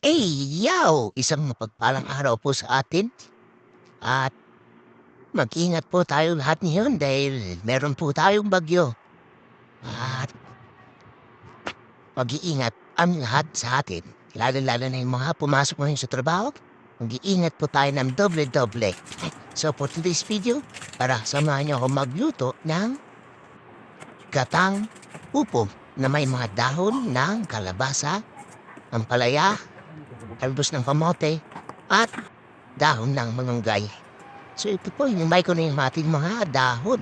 Hey, yaw! Isang mapagpalang araw po sa atin. At mag-ingat po tayo lahat ngayon dahil meron po tayong bagyo. At mag-iingat ang lahat sa atin. Lalo-lalo na yung mga pumasok ngayon sa trabaho. Mag-iingat po tayo ng doble-doble. So for today's video, para samahan niyo ako magluto ng gatang upo na may mga dahon ng kalabasa, ampalaya, talbos ng kamote, at dahon ng malunggay. So ito po, hinimay ko na yung ating mga dahon.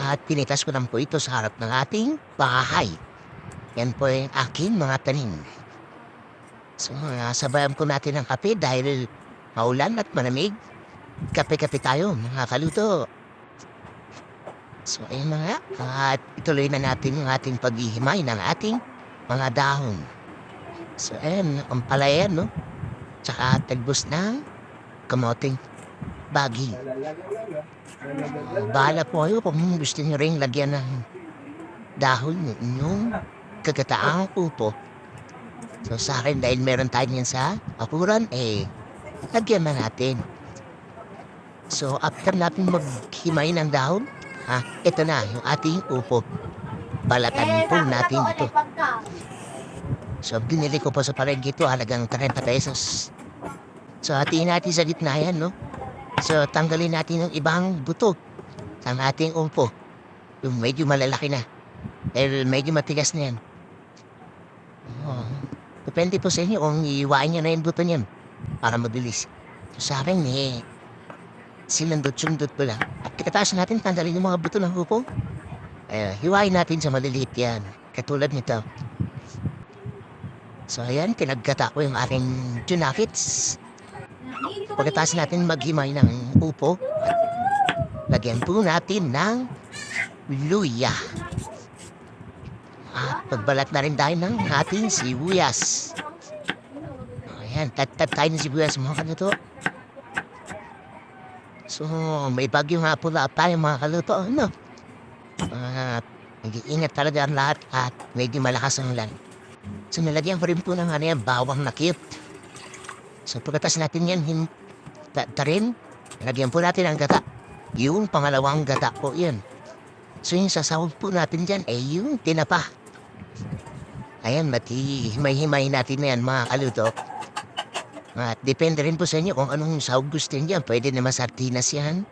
At pinitas ko lang po ito sa harap ng ating bahay. Yan po yung aking mga tanim. So, uh, sabayan ko natin ng kape dahil maulan at malamig. Kape-kape tayo, mga kaluto. So, ayun nga. At ituloy na natin yung ating paghihimay ng ating mga dahon. So, ayun, ang palayan, no? Tsaka tagbos ng kamoting baging. Uh, bahala po kayo kung gusto nyo rin lagyan ng dahon yung inyong kagataang upo. So sa akin, dahil meron tayo yan sa apuran, eh, lagyan na natin. So after natin maghimay ng dahon, ha, ito na yung ating upo. Balatan po natin ito. So binili ko po sa palengke ito, halagang 30 pesos. So hatiin natin sa gitna yan, no? So tanggalin natin yung ibang buto ng ating upo. Yung medyo malalaki na. Dahil medyo matigas na yan. Oh, depende po sa inyo kung iiwain nyo na yung buto niyan para mabilis. So, sa akin, eh, sinundot-sundot ko lang. At kakataas natin, tanggalin yung mga buto ng upo. Eh, hiwain natin sa maliliit yan. Katulad nito. So, ayan, pinagkata ko yung aking tunakits. Pagkatapos natin maghimay ng upo, lagyan po natin ng luya. At pagbalat na rin tayo ng ating sibuyas. Ayan, tat-tat tayo ng sibuyas mga kaluto. So, may bagyo nga pula tayo mga kaluto. Ano? At nag-iingat talaga ang lahat at medyo malakas ang ulan. So, nalagyan ko rin po ng ano yan, bawang na cute. So, pagkatas natin yan, hin ta tarin, lagyan po natin ang gata. Yung pangalawang gata po yan. So, yung sasawag po natin dyan, ay yung tinapa. Ayan, mati himay-himay natin na yan, mga kaluto. At depende rin po sa inyo kung anong sahog gusto niyo. Pwede naman sardinas yan.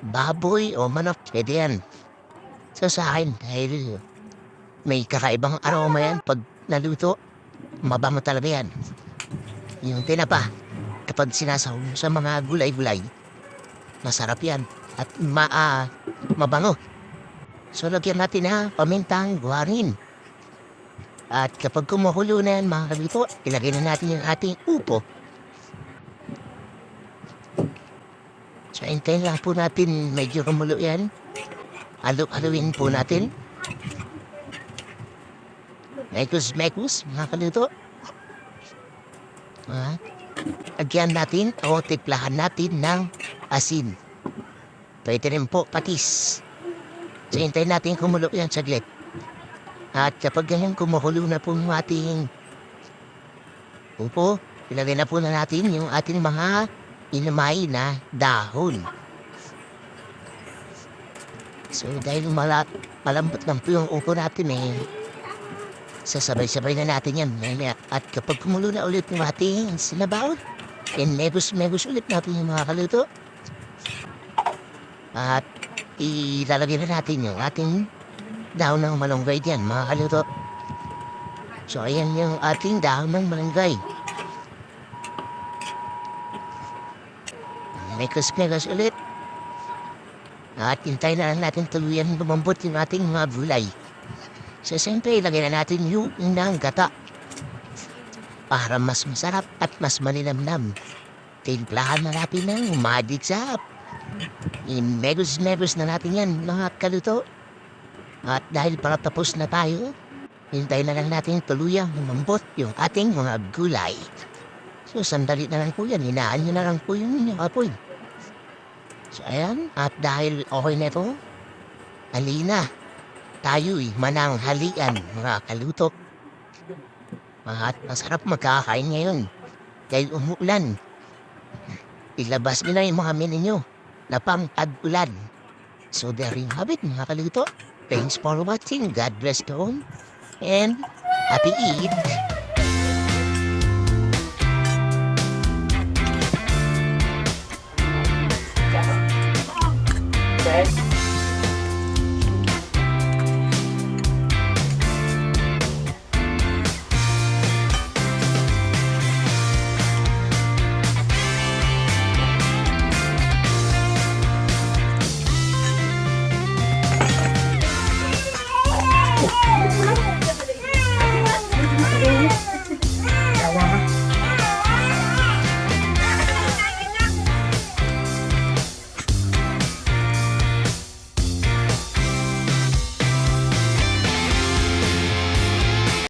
Baboy o manok, pwede yan. So sa akin, dahil may kakaibang aroma yan pag naluto, mabango talaga yan. Yung tinapa, kapag sinasahog sa mga gulay-gulay, masarap yan at ma ah, mabango. So lagyan natin na pamintang guwarin. At kapag kumukulo na yan mga kabito, ilagay na natin yung ating upo. So hintayin lang po natin medyo kumulo yan. Halo-haluin po natin. Mekus-mekus mga kalito. At lagyan natin o tiplahan natin ng asin. Pwede rin po patis. So hintayin natin kumulo yan saglit. At kapag ganyan kumukulo na po yung ating upo, ilagay na po na natin yung ating mga inamay na dahon. So dahil mala malambot lang po yung upo natin eh, sasabay-sabay na natin yan. Mamaya. At kapag kumulo na ulit yung ating sinabaw, then megus-megus ulit natin yung mga kaluto. At ilalagay na natin yung ating dahon ng malunggay diyan, mga kaluto. So, ayan yung ating dahon ng malunggay. Mekas-mekas ulit. At hintay na lang natin tuluyan lumambot yung ating mga gulay. So, siyempre, ilagay na natin yung ng gata. Para mas masarap at mas malinamnam. Timplahan na natin ng magic sap. I-megus-megus na natin yan, mga kaluto. At dahil para tapos na tayo, hintayin na lang natin tuluyang lumambot yung ating mga gulay. So, sandali na lang po yan. Hinaan nyo na lang po yung inyong apoy. So, ayan. At dahil okay na ito, halina tayo'y eh, mananghalian, mga kaluto. At masarap magkakain ngayon. Dahil umulan. Ilabas nyo na yung mga menu nyo na pang ulan So there you have it, mga kaluto. Thanks for watching. God bless you all. And happy Eid! Okay.